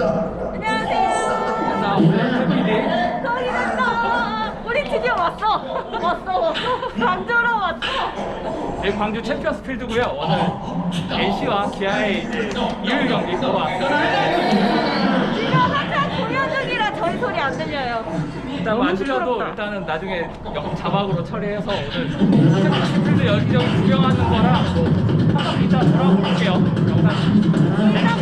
안녕하세요. 나 오늘 특히 저희 됐다. 우리 드디어 왔어. 왔어, 왔어. 광주로 왔어. 네, 광주 챔피언스 필드고요. 오늘 NC와 기아의 이제 일요일 경기 보러 왔어요. 지금 한참 공연 중이라 저희 소리 안 들려요. 일단 뭐안 들려도 일단은 나중에 영- 자막으로 처리해서 오늘 챔피언스 필드 여기저기 구경하는 뭐 한번 이따 돌아볼게요. 영상.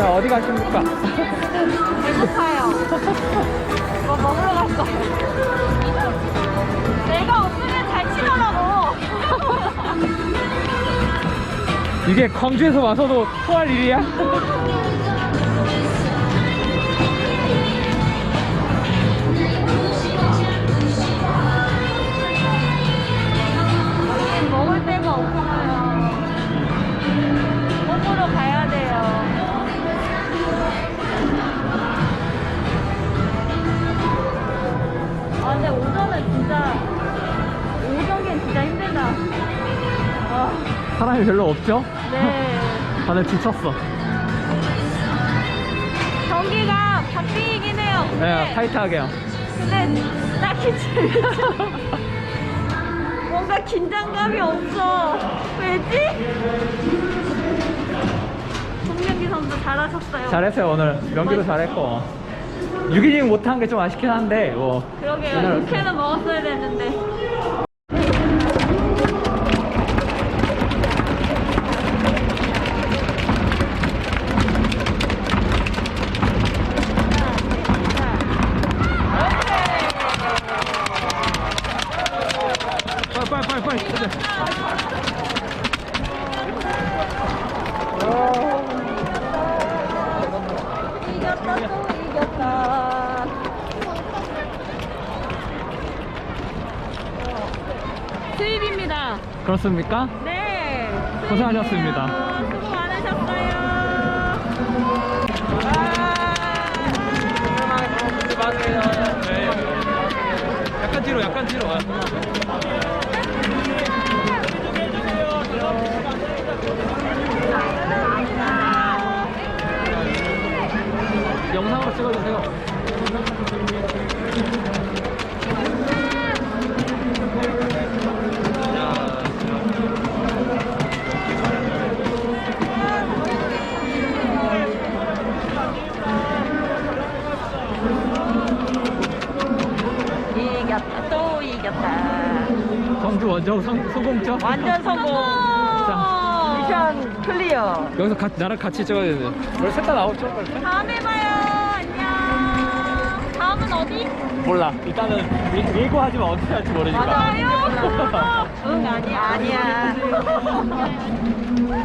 자, 어디 가십니까? 배고파요. 뭐 먹으러 갔어. 내가 없으면 잘 치더라고. 이게 광주에서 와서도 토할 일이야? 진짜, 오전엔 진짜 힘들다. 아, 사람이 별로 없죠? 네. 다들 지쳤어. 경기가 박빙이긴 해요. 근데, 네, 타이트하게요. 근데 딱히 재밌어. 뭔가 긴장감이 없어. 왜지? 송명기 선수 잘하셨어요. 잘했어요, 오늘. 명기도 잘했고. 유기님 못한 게 좀 아쉽긴 한데 뭐. 그러게요. 옛날- 6회는 먹었어야 되는데. 빨리 아, 빨리 이겼다 생겼다. 수입입니다. 그렇습니까? 네. 수입이에요. 고생하셨습니다. 이겼다. 또 이겼다. 광주 원정 성, 소공점. 완전 성공. 자. 미션 클리어. 여기서 같이, 나랑 같이 찍어야 돼. 우리 셋다 나오죠? 다음에 봐요. 안녕. 다음은 어디? 몰라. 일단은 예- 예고하지만 어떻게 할지 모르니까. 맞아요. 응 아니야. 아니야.